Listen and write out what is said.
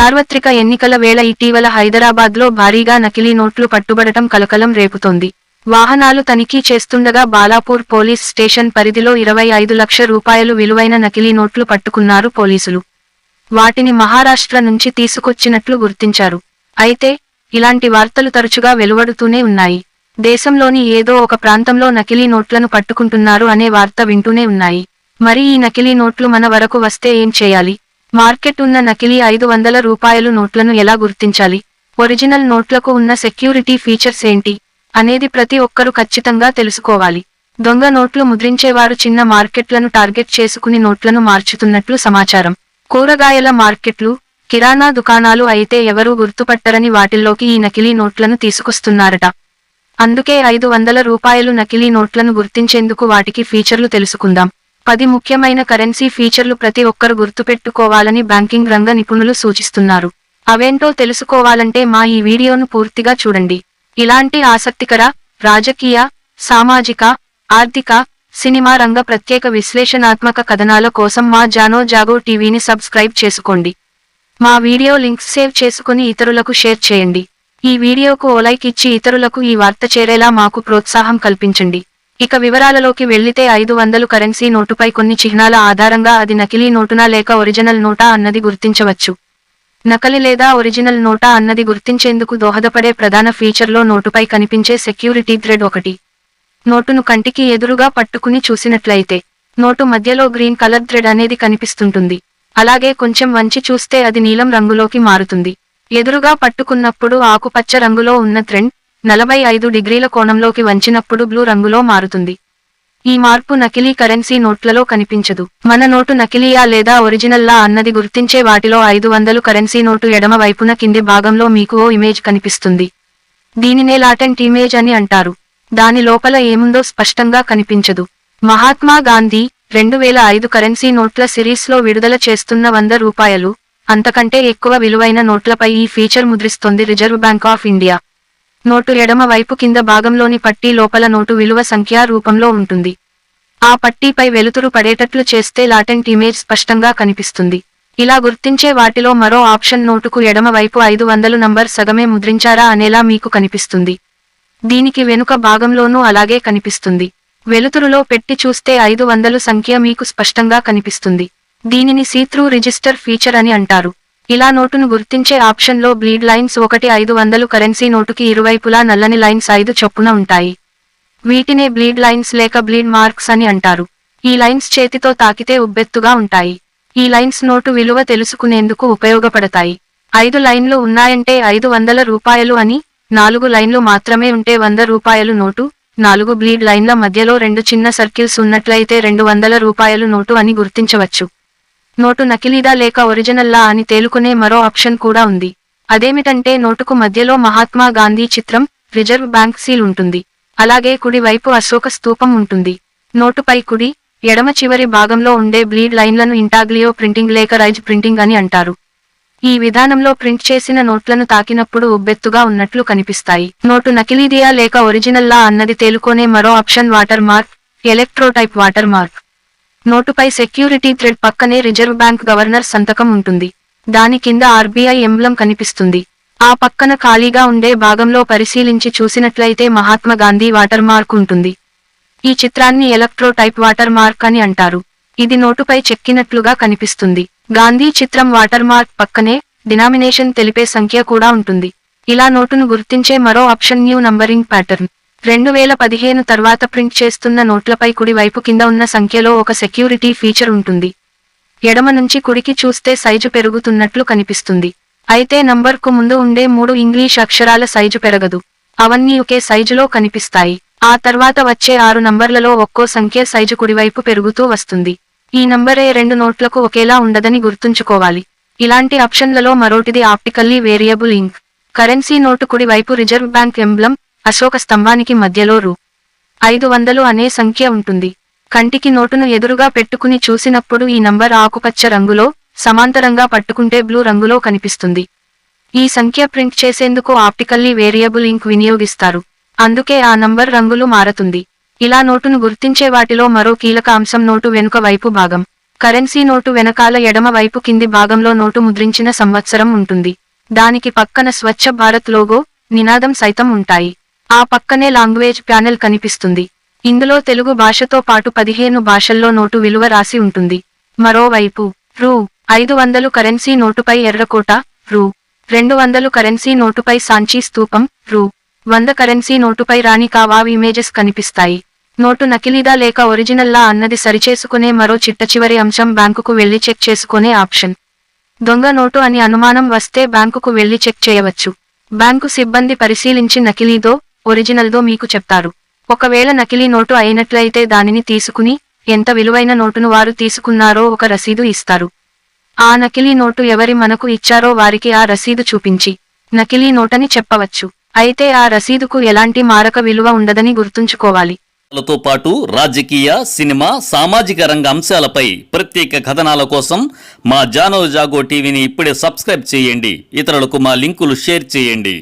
సార్వత్రిక ఎన్నికల వేళ ఇటీవల హైదరాబాద్లో భారీగా నకిలీ నోట్లు పట్టుబడటం కలకలం రేపుతోంది. వాహనాలు తనిఖీ చేస్తుండగా బాలాపూర్ పోలీస్ స్టేషన్ పరిధిలో ఇరవై ఐదు లక్ష రూపాయలు విలువైన నకిలీ నోట్లు పట్టుకున్నారు పోలీసులు. వాటిని మహారాష్ట్ర నుంచి తీసుకొచ్చినట్లు గుర్తించారు. అయితే ఇలాంటి వార్తలు తరచుగా వెలువడుతూనే ఉన్నాయి. దేశంలోని ఏదో ఒక ప్రాంతంలో నకిలీ నోట్లను పట్టుకుంటున్నారు అనే వార్త వింటూనే ఉన్నాయి. మరి ఈ నకిలీ నోట్లు మన వరకు వస్తే ఏం చేయాలి? మార్కెట్ ఉన్న నకిలీ ఐదు వందల రూపాయలు నోట్లను ఎలా గుర్తించాలి? ఒరిజినల్ నోట్లకు ఉన్న సెక్యూరిటీ ఫీచర్స్ ఏంటి? అనేది ప్రతి ఒక్కరూ ఖచ్చితంగా తెలుసుకోవాలి. దొంగ నోట్లు ముద్రించేవారు చిన్న మార్కెట్లను టార్గెట్ చేసుకుని నోట్లను మార్చుతున్నట్లు సమాచారం. కూరగాయల మార్కెట్లు కిరాణా దుకాణాలు అయితే ఎవరూ గుర్తుపట్టరని వాటిల్లోకి ఈ నకిలీ నోట్లను తీసుకొస్తున్నారట. అందుకే ఐదు వందల రూపాయలు నకిలీ నోట్లను గుర్తించేందుకు వాటికి ఫీచర్లు తెలుసుకుందాం. పది ముఖ్యమైన కరెన్సీ ఫీచర్లు ప్రతి ఒక్కరు గుర్తుపెట్టుకోవాలని బ్యాంకింగ్ రంగ నిపుణులు సూచిస్తున్నారు. అవేంటో తెలుసుకోవాలంటే మా ఈ వీడియోను పూర్తిగా చూడండి. ఇలాంటి ఆసక్తికర రాజకీయ సామాజిక ఆర్థిక సినిమా రంగ ప్రత్యేక విశ్లేషణాత్మక కథనాల కోసం మా జానో జాగో టీవీని సబ్స్క్రైబ్ చేసుకోండి. మా వీడియో లింక్స్ సేవ్ చేసుకుని ఇతరులకు షేర్ చేయండి. ఈ వీడియోకు ఓ లైక్ ఇచ్చి ఇతరులకు ఈ వార్త చేరేలా మాకు ప్రోత్సాహం కల్పించండి. ఇక వివరాలలోకి వెళ్ళితే ఐదు వందలు కరెన్సీ నోటుపై కొన్ని చిహ్నాల ఆధారంగా అది నకిలీ నోటునా లేక ఒరిజినల్ నోటా అన్నది గుర్తించవచ్చు. నకలి లేదా ఒరిజినల్ నోటా అన్నది గుర్తించేందుకు దోహదపడే ప్రధాన ఫీచర్లో నోటుపై కనిపించే సెక్యూరిటీ థ్రెడ్ ఒకటి. నోటును కంటికి ఎదురుగా పట్టుకుని చూసినట్లయితే నోటు మధ్యలో గ్రీన్ కలర్ థ్రెడ్ అనేది కనిపిస్తుంటుంది. అలాగే కొంచెం వంచి చూస్తే అది నీలం రంగులోకి మారుతుంది. ఎదురుగా పట్టుకున్నప్పుడు ఆకుపచ్చ రంగులో ఉన్న థ్రెడ్ నలభై ఐదు డిగ్రీల కోణంలోకి వంచినప్పుడు బ్లూ రంగులో మారుతుంది. ఈ మార్పు నకిలీ కరెన్సీ నోట్లలో కనిపించదు. మన నోటు నకిలీయా లేదా ఒరిజినల్లా అన్నది గుర్తించే వాటిలో ఐదు వందలు కరెన్సీ నోటు ఎడమ వైపున కింది భాగంలో మీకు ఓ ఇమేజ్ కనిపిస్తుంది. దీనినే లాటెంట్ ఇమేజ్ అని అంటారు. దాని లోపల ఏముందో స్పష్టంగా కనిపించదు. మహాత్మా గాంధీ రెండు వేల ఐదు కరెన్సీ నోట్ల సిరీస్లో విడుదల చేస్తున్న వంద రూపాయలు అంతకంటే ఎక్కువ విలువైన నోట్లపై ఈ ఫీచర్ ముద్రిస్తోంది reserve bank of India. Note ఎడమ వైపు కింద భాగంలోని పట్టీ లోపల నోటు విలువ సంఖ్యా రూపంలో ఉంటుంది. ఆ పట్టీపై వెలుతురు పడేటట్లు చేస్తే లాటెంట్ ఇమేజ్ స్పష్టంగా కనిపిస్తుంది. ఇలా గుర్తించే వాటిలో మరో ఆప్షన్ నోటుకు ఎడమ వైపు ఐదు వందలు నంబర్ సగమే ముద్రించారా అనేలా మీకు కనిపిస్తుంది. దీనికి వెనుక భాగంలోనూ అలాగే కనిపిస్తుంది. వెలుతురులో పెట్టి చూస్తే ఐదు వందలు సంఖ్య మీకు స్పష్టంగా కనిపిస్తుంది. దీనిని సీత్రూ రిజిస్టర్ ఫీచర్ అని అంటారు. ఇలా నోటును గుర్తించే ఆప్షన్లో బ్లీడ్ లైన్స్ ఒకటి ఐదు వందలు కరెన్సీ నోటుకి ఇరువైపులా నల్లని లైన్స్ ఐదు చొప్పున ఉంటాయి. వీటినే బ్లీడ్ లైన్స్ లేక బ్లీడ్ మార్క్స్ అని అంటారు. ఈ లైన్స్ చేతితో తాకితే ఉబ్బెత్తుగా ఉంటాయి. ఈ లైన్స్ నోటు విలువ తెలుసుకునేందుకు ఉపయోగపడతాయి. ఐదు లైన్లు ఉన్నాయంటే ఐదు వందల రూపాయలు అని నాలుగు లైన్లు మాత్రమే ఉంటే వంద రూపాయలు నోటు నాలుగు బ్లీడ్ లైన్ల మధ్యలో రెండు చిన్న సర్కిల్స్ ఉన్నట్లయితే రెండు వందల రూపాయలు నోటు అని గుర్తించవచ్చు. నోటు నకిలీదా లేక ఒరిజినల్లా అని తేలుకునే మరో ఆప్షన్ కూడా ఉంది. అదేమిటంటే నోటుకు మధ్యలో మహాత్మా గాంధీ చిత్రం రిజర్వ్ బ్యాంక్ సీల్ ఉంటుంది. అలాగే కుడి వైపు అశోక స్తూపం ఉంటుంది. నోటుపై కుడి ఎడమ చివరి భాగంలో ఉండే బ్లీడ్ లైన్లను ఇంటాగ్లియో ప్రింటింగ్ లేక రైజ్ ప్రింటింగ్ అని అంటారు. ఈ విధానంలో ప్రింట్ చేసిన నోట్లను తాకినప్పుడు ఉబ్బెత్తుగా ఉన్నట్లు కనిపిస్తాయి. నోటు నకిలీదియా లేక ఒరిజినల్లా అన్నది తేలుకోనే మరో option water mark electrotype water mark. నోటుపై security thread పక్కనే రిజర్వ్ బ్యాంక్ గవర్నర్ సంతకం ఉంటుంది. దాని కింద ఆర్బీఐ ఎంబ్లం కనిపిస్తుంది. ఆ పక్కన ఖాళీగా ఉండే భాగంలో పరిశీలించి చూసినట్లయితే మహాత్మా గాంధీ వాటర్ మార్క్ ఉంటుంది. ఈ చిత్రాన్ని ఎలక్ట్రో టైప్ వాటర్ మార్క్ అని అంటారు. ఇది నోటుపై చెక్కినట్లుగా కనిపిస్తుంది. గాంధీ చిత్రం వాటర్ మార్క్ పక్కనే డినామినేషన్ తెలిపే సంఖ్య కూడా ఉంటుంది. ఇలా నోటును గుర్తించే మరో ఆప్షన్ న్యూ నంబరింగ్ ప్యాటర్న్. రెండు వేల పదిహేను తర్వాత ప్రింట్ చేస్తున్న నోట్లపై కుడి వైపు కింద ఉన్న సంఖ్యలో ఒక సెక్యూరిటీ ఫీచర్ ఉంటుంది. ఎడమ నుంచి కుడికి చూస్తే సైజు పెరుగుతున్నట్లు కనిపిస్తుంది. అయితే నంబర్కు ముందు ఉండే మూడు ఇంగ్లీష్ అక్షరాల సైజు పెరగదు. అవన్నీ ఒకే సైజులో కనిపిస్తాయి. ఆ తర్వాత వచ్చే ఆరు నంబర్లలో ఒక్కో సంఖ్య సైజు కుడివైపు పెరుగుతూ వస్తుంది. ఈ నంబరే రెండు నోట్లకు ఒకేలా ఉండదని గుర్తుంచుకోవాలి. ఇలాంటి ఆప్షన్లలో మరోటిది optically variable ink. Currency note కుడివైపు రిజర్వ్ బ్యాంక్ ఎంబ్లం అశోక స్తంభానికి మధ్యలో రూ. ఐదు వందలు అనే సంఖ్య ఉంటుంది. కంటికి నోటును ఎదురుగా పెట్టుకుని చూసినప్పుడు ఈ నంబర్ ఆకుపచ్చ రంగులో సమాంతరంగా పట్టుకుంటే బ్లూ రంగులో కనిపిస్తుంది. ఈ సంఖ్య ప్రింట్ చేసేందుకు ఆప్టికల్లీ వేరియబుల్ ఇంక్ వినియోగిస్తారు. అందుకే ఆ నంబర్ రంగులు మారుతుంది. ఇలా నోటును గుర్తించే వాటిలో మరో కీలక అంశం నోటు వెనుక వైపు భాగం. కరెన్సీ నోటు వెనకాల ఎడమ వైపు కింది భాగంలో నోటు ముద్రించిన సంవత్సరం ఉంటుంది. దానికి పక్కన స్వచ్ఛ భారత్ లోగో నినాదం సైతం ఉంటాయి. ఆ పక్కనే లాంగ్వేజ్ ప్యానెల్ కనిపిస్తుంది. ఇందులో తెలుగు భాషతో పాటు పదిహేను భాషల్లో నోటు విలువ రాసి ఉంటుంది. మరోవైపు రూ ఐదు వందలు కరెన్సీ నోటుపై ఎర్రకోట రూ రెండు వందలు కరెన్సీ నోటుపై సాంచీ స్తూపం రూ వంద కరెన్సీ నోటుపై రాణి కావావ్ ఇమేజెస్ కనిపిస్తాయి. నోటు నకిలీదా లేక ఒరిజినల్లా అన్నది సరిచేసుకునే మరో చిట్ట చివరి అంశం బ్యాంకుకు వెళ్ళి చెక్ చేసుకునే ఆప్షన్. దొంగ నోటు అని అనుమానం వస్తే బ్యాంకుకు వెళ్ళి చెక్ చేయవచ్చు. బ్యాంకు సిబ్బంది పరిశీలించి నకిలీదో ఒరిజినల్దో మీకు చెప్తారు. ఒకవేళ నకిలీ నోటు అయినట్లయితే దానిని తీసుకుని ఎంత విలువైన నోటును వారు తీసుకున్నారో ఒక రసీదు ఇస్తారు. ఆ నకిలీ నోటు ఎవరి మనకు ఇచ్చారో వారికి ఆ రసీదు చూపించి నకిలీ నోటని చెప్పవచ్చు. అయితే ఆ రసీదుకు ఎలాంటి మారక విలువ ఉండదని గుర్తుంచుకోవాలి. తో పాటు రాజకీయ సినిమా సామాజిక రంగ అంశాలపై ప్రత్యేక కథనాల కోసం మా జానో జాగో టీవీని ఇప్పుడే సబ్స్క్రైబ్ చేయండి. ఇతరులకు మా లింకులు షేర్ చేయండి.